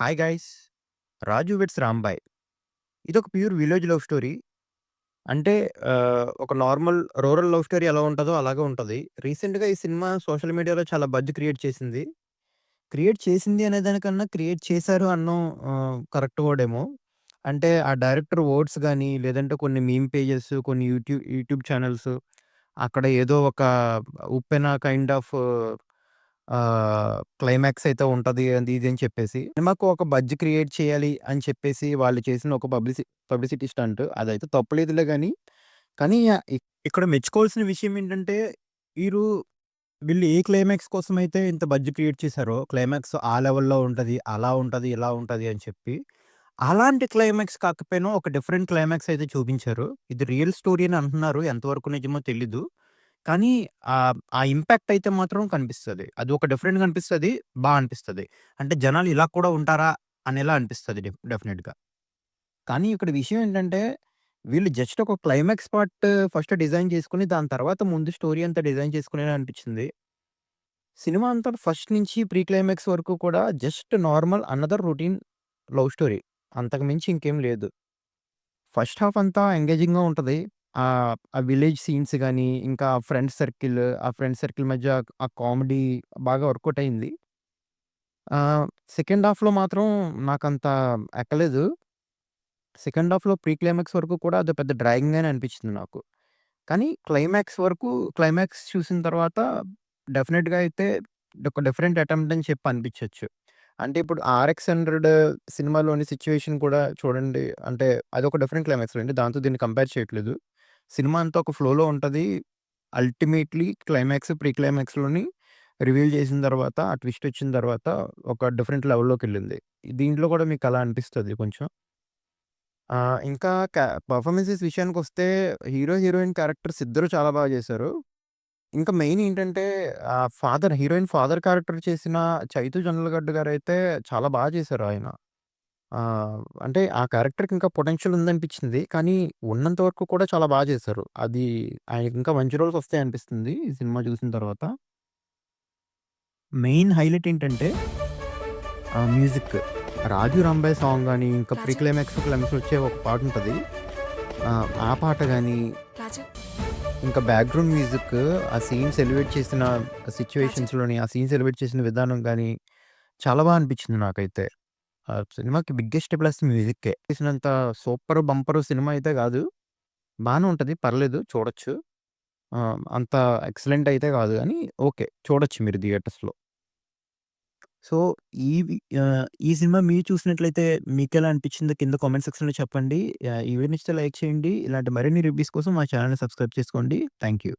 Hi guys 'Raju weds Rambai' ఇది ఒక pure village love story. అంటే ఒక నార్మల్ రూరల్ లవ్ స్టోరీ ఎలా ఉంటుందో అలాగే ఉంటుంది రీసెంట్‌గా ఈ సినిమా సోషల్ మీడియాలో చాలా బజ్ క్రియేట్ చేసింది. క్రియేట్ చేసింది అనే దానికన్నా క్రియేట్ చేశారు అన్నం కరెక్ట్ కూడేమో అంటే ఆ డైరెక్టర్ ఓట్స్ కానీ లేదంటే కొన్ని మీమ్ పేజెస్, కొన్ని యూట్యూబ్ యూట్యూబ్ ఛానల్స్ అక్కడ ఏదో ఒక ఉప్పెన కైండ్ ఆఫ్ క్లైమాక్స్ అయితే ఉంటుంది అది ఇది అని చెప్పేసి సినిమాకు ఒక బడ్జ్ క్రియేట్ చేయాలి అని చెప్పేసి వాళ్ళు చేసిన ఒక పబ్లిసి పబ్లిసిటీ స్టంట్. అదైతే తప్పలేదులే కానీ కానీ ఇక్కడ మెచ్చుకోవాల్సిన విషయం ఏంటంటే, వీరు వీళ్ళు ఏ క్లైమాక్స్ కోసం అయితే ఇంత బడ్జ్ క్రియేట్ చేశారో, క్లైమాక్స్ ఆ లెవెల్‌లో ఉంటుంది అలా ఉంటుంది ఇలా ఉంటుంది అని చెప్పి, అలాంటి క్లైమాక్స్ కాకపోయినా ఒక డిఫరెంట్ క్లైమాక్స్ అయితే చూపించారు. ఇది రియల్ స్టోరీ అని అంటున్నారు. ఎంతవరకు నిజమో తెలీదు. కానీ ఆహ్, ఆ ఇంపాక్ట్ అయితే మాత్రం కనిపిస్తది. అది ఒక డిఫరెంట్‌గా అనిపిస్తది. బా అనిపిస్తది. అంటే జనాలు ఇలా కూడా ఉంటారా? అనేలా అనిపిస్తది డెఫ్ డెఫినిట్‌గా. కానీ ఇక్కడ విషయం ఏంటంటే, వీళ్ళు జస్ట్ ఒక క్లైమాక్స్ పార్ట్ ఫస్ట్ డిజైన్ చేసుకొని, దాని తర్వాత ముందు స్టోరీ అంతా డిజైన్ చేసుకునేలా అనిపించింది. సినిమా అంతా ఫస్ట్ నుంచి ప్రీ క్లైమాక్స్ వరకు కూడా just normal another routine love story. అంతకు మించి ఇంకేం లేదు. ఫస్ట్ హాఫ్ అంతా ఎంగేజింగ్‌గా ఉంటది. ఆ విలేజ్ సీన్స్ గాని, ఇంకా ఫ్రెండ్స్ సర్కిల్, ఆ ఫ్రెండ్స్ సర్కిల్ మధ్య ఆ కామెడీ బాగా వర్కౌట్ అయింది. ఆహ్, సెకండ్ హాఫ్‌లో మాత్రం నాకంత ఎక్కలేదు. సెకండ్ హాఫ్‌లో ప్రీ క్లైమాక్స్ వరకు కూడా అది పెద్ద డ్రాగింగ్‌గానే అనిపించింది నాకు. కానీ క్లైమాక్స్ వరకు క్లైమాక్స్ చూసిన తర్వాత డెఫినిట్‌గా అయితే ఒక డిఫరెంట్ అటెంప్ట్ అని చెప్పి అనిపించొచ్చు. అంటే ఇప్పుడు 'ఆర్ఎక్స్ హండ్రెడ్' సినిమాలోని సిట్యుయేషన్ కూడా చూడండి. అంటే అదొక డిఫరెంట్ క్లైమాక్స్ లెండి. దాంతో దీన్ని కంపేర్ చేయట్లేదు. సినిమా అంతా ఒక ఫ్లోలో ఉంటది. అల్టిమేట్‌లీ క్లైమాక్స్, ప్రీ క్లైమాక్స్‌లోని రివీల్ చేసిన తర్వాత, ఆ ట్విస్ట్ వచ్చిన తర్వాత ఒక డిఫరెంట్ లెవెల్‌లోకెళ్ళింది. దీంట్లో కూడా మీకు అలా అనిపిస్తది కొంచెం. ఇంకా క్యా పెర్ఫార్మన్సెస్ విషయానికొస్తే హీరో, హీరోయిన్ క్యారెక్టర్స్ ఇద్దరు చాలా బాగా చేశారు. ఇంకా మెయిన్ ఏంటంటే ఆహ్, ఫాదర్ హీరోయిన్ ఫాదర్ క్యారెక్టర్ చేసిన 'చైతు జొన్నలగడ్డ' గారైతే చాలా బాగా చేశారు ఆయన. అంటే ఆ క్యారెక్టర్‌కి ఇంకా పొటెన్షియల్ ఉందనిపించింది. కానీ ఉన్నంత వరకు కూడా చాలా బాగా చేశారు. అది ఆయనకి ఇంకా మంచి రోల్స్ వస్తాయి అనిపిస్తుంది ఈ సినిమా చూసిన తర్వాత. మెయిన్ హైలైట్ ఏంటంటే మ్యూజిక్. 'రాజు రాంబాయ్' సాంగ్ గాని, ఇంకా ప్రీ రాజు. క్లైమాక్స్, క్లైమాక్స్ వచ్చే ఒక పాటుంటది. ఆహ్, ఆ పాట గాని, రాజు ఇంకా బ్యాక్‌గ్రౌండ్ మ్యూజిక్ ఆ సీన్స్ ఎలివేట్ చేసిన సిట్యుయేషన్స్‌లోని ఆ సీన్స్ ఎలివేట్ చేసిన విధానం గాని, చాలా బా అనిపించింది నాకైతే. ఆ సినిమాకి బిగ్గెస్ట్ ప్లస్ మ్యూజిక్కే. తీసినంత సూపర్ బంపర్ సినిమా అయితే కాదు. బానే ఉంటది. పర్లేదు చూడొచ్చు. ఆహ్, అంత ఎక్సలెంట్ అయితే కాదు గానీ, ఓకే. చూడొచ్చు మీరు థియేటర్స్‌లో. సో, ఈ ఆహ్, ఈ సినిమా మీరు చూసినట్లయితే మీకెలా అనిపించింది కింద కామెంట్ సెక్షన్‌లో చెప్పండి. ఆహ్, ఈ వీడియో నచ్చితే లైక్ చేయండి. ఇలాంటి మరిన్ని రివ్యూస్ కోసం మా ఛానెల్‌ని సబ్స్క్రైబ్ చేసుకోండి. Thank you.